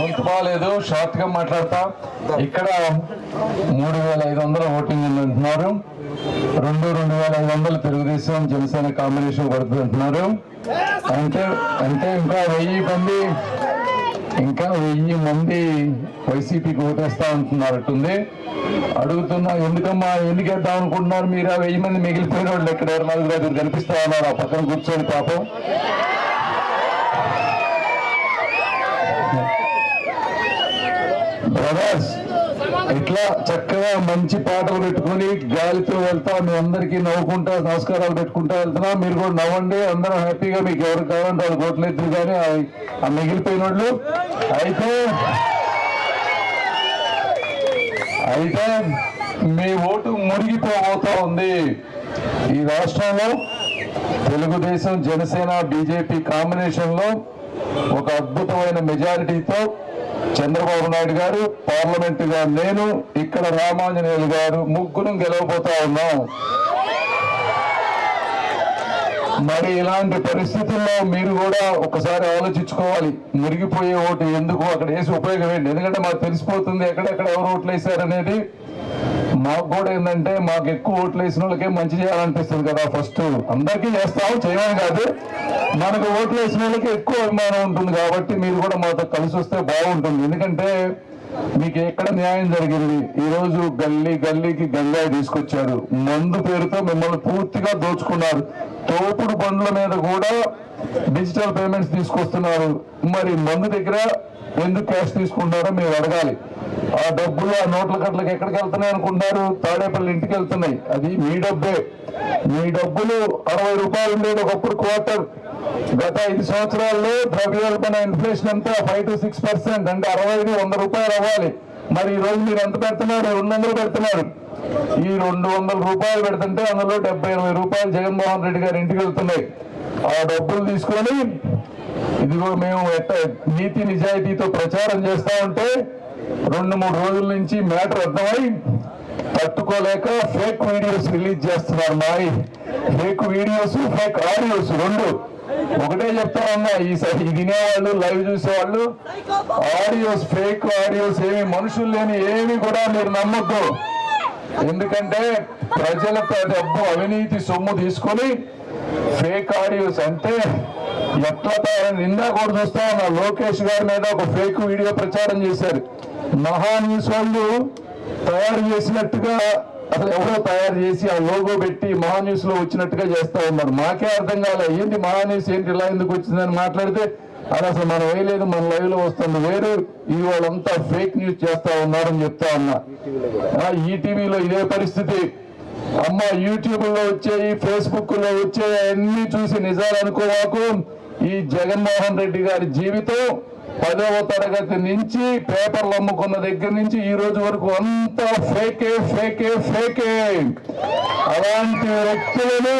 గొంతు బాగాలేదు షార్ట్గా మాట్లాడతా. ఇక్కడ మూడు వేల ఐదు వందల ఓటింగ్ అంటున్నారు. రెండు రెండు వేల ఐదు వందలు తెలుగుదేశం జనసేన కాంబినేషన్ పడుతుంది అంటున్నారు. అంటే అంటే ఇంకా వెయ్యి మంది ఇంకా వెయ్యి మంది వైసీపీకి ఓటేస్తా అంటున్నారట్టుంది అడుగుతున్నా ఎందుకమ్మా ఎందుకేద్దాం అనుకుంటున్నారు మీరు? ఆ వెయ్యి మంది మిగిలిపోయిన వాళ్ళు ఎక్కడ? ఎవరు నలుగురు కనిపిస్తా ఉన్నారు ఆ పక్కన కూర్చొని పాపం. బ్రదర్స్ ఇట్లా చక్కగా మంచి పాటలు పెట్టుకొని గాలితో వెళ్తా మీ అందరికీ నవ్వుకుంటా నమస్కారాలు పెట్టుకుంటా వెళ్తున్నా. మీరు కూడా నవ్వండి అందరం హ్యాపీగా మీకు ఎవరు కావాలంటే వాళ్ళు కోట్లేదు కానీ ఆ- మిగిలిపోయిన వాళ్ళు. అయితే అయితే మీ ఓటు మురిగిపోబోతా ఉంది. ఈ రాష్ట్రంలో తెలుగుదేశం జనసేన బీజేపీ కాంబినేషన్లో ఒక అద్భుతమైన మెజారిటీతో చంద్రబాబు నాయుడు గారు పార్లమెంట్గా నేను ఇక్కడ రామాంజనేయులు గారు ముగ్గురు గెలవబోతా ఉన్నాం. మరి ఇలాంటి పరిస్థితుల్లో మీరు కూడా ఒకసారి ఆలోచించుకోవాలి. మురిగిపోయే ఓటు ఎందుకు? అక్కడ వేసి ఉపయోగం ఏంటి? ఎందుకంటే మాకు తెలిసిపోతుంది ఎక్కడెక్కడ ఎవరు ఓట్లు వేశారనేది. మాకు కూడా ఏంటంటే మాకు ఎక్కువ ఓట్లు వేసిన వాళ్ళకే మంచి చేయాలనిపిస్తుంది కదా ఫస్ట్ అందరికీ చేస్తాం చేయమని కాదు. మనకు ఓట్లు వేసిన వాళ్ళకి ఎక్కువ అభిమానం ఉంటుంది కాబట్టి మీరు కూడా మాతో కలిసి వస్తే బాగుంటుంది. ఎందుకంటే మీకు ఎక్కడ న్యాయం జరిగింది? ఈ రోజు గల్లీ గల్లీకి గంగాయి తీసుకొచ్చారు. మందు పేరుతో మిమ్మల్ని పూర్తిగా దోచుకున్నారు. తోపుడు బండ్ల మీద కూడా డిజిటల్ పేమెంట్స్ తీసుకొస్తున్నారు. మరి మందు దగ్గర ఎందుకు క్యాష్ తీసుకుంటారో మీరు అడగాలి. ఆ డబ్బులు ఆ నోట్ల గట్లకి ఎక్కడికి వెళ్తున్నాయి అనుకుంటారు? తాడేపల్లి ఇంటికి వెళ్తున్నాయి. అది మీ డబ్బే. మీ డబ్బులు అరవై రూపాయలు ఉండేది ఒకప్పుడు క్వార్టర్. గత ఐదు సంవత్సరాల్లో ద్రవ్యోల్బణ ఇన్ఫ్లేషన్ అంతా ఫైవ్ టు సిక్స్ పర్సెంట్ అంటే అరవై వంద రూపాయలు అవ్వాలి. మరి ఈ రోజు మీరు ఎంత పెడుతున్నారు? రెండు వందలు పెడుతున్నారు. ఈ రెండు వందల రూపాయలు పెడుతుంటే అందులో డెబ్బై ఎనభై రూపాయలు జగన్మోహన్ రెడ్డి గారి ఇంటికి వెళ్తున్నాయి. ఆ డబ్బులు తీసుకొని ఇదిగో మేము ఎట్ట నీతి నిజాయితీతో ప్రచారం చేస్తా ఉంటే రెండు మూడు రోజుల నుంచి మ్యాటర్ అర్థమై తట్టుకోలేక ఫేక్ వీడియోస్ రిలీజ్ చేస్తున్నారు మరి. ఫేక్ వీడియోస్ ఫేక్ ఆడియోస్ రెండు. ఒకటే చెప్తా ఉన్నా ఈ వినేవాళ్ళు లైవ్ చూసేవాళ్ళు ఆడియోస్ ఫేక్ ఆడియోస్ ఏమి మనుషులు లేని ఏమి కూడా మీరు నమ్మొద్దు. ఎందుకంటే ప్రజలతో డబ్బు అవినీతి సొమ్ము తీసుకొని ఫేక్ ఆడియోస్ అంటే ఎట్లా నిందా కూడా చూస్తా లోకేష్ గారి మీద ఒక ఫేక్ వీడియో ప్రచారం చేశారు. మహా న్యూస్ వాళ్ళు తయారు చేసినట్టుగా అసలు ఎవరో తయారు చేసి ఆ లోగో పెట్టి మహా లో వచ్చినట్టుగా చేస్తా ఉన్నారు. మాకే అర్థం కాలే. ఏంటి మహాన్యూస్? ఏంటి ఇలా ఎందుకు వచ్చిందని మాట్లాడితే అది అసలు మనం వేయలేదు మన లైవ్లో వస్తుంది. వేరు ఈ వాళ్ళంతా ఫేక్ న్యూస్ చేస్తా ఉన్నారని చెప్తా ఉన్నా. ఈటీవీలో ఇదే పరిస్థితి. అమ్మ యూట్యూబ్లో వచ్చాయి ఫేస్బుక్లో వచ్చాయి అన్ని చూసి నిజాలు అనుకోవాకు. ఈ జగన్మోహన్ రెడ్డి గారి జీవితం పదవ తరగతి నుంచి పేపర్లు అమ్ముకున్న దగ్గర నుంచి ఈ రోజు వరకు అంతా ఫేకే ఫేకే ఫేకే అలాంటి వ్యక్తులను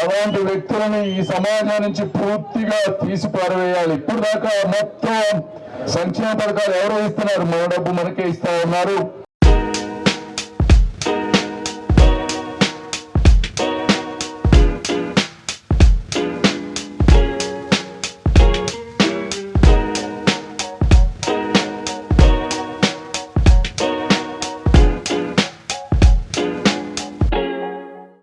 అలాంటి వ్యక్తులను ఈ సమాజం నుంచి పూర్తిగా తీసి పారవేయాలి ఇప్పుడు దాకా మొత్తం సంక్షేమ పథకాలు ఎవరో ఇస్తున్నారు? మన డబ్బు మనకే ఇస్తా ఉన్నారు.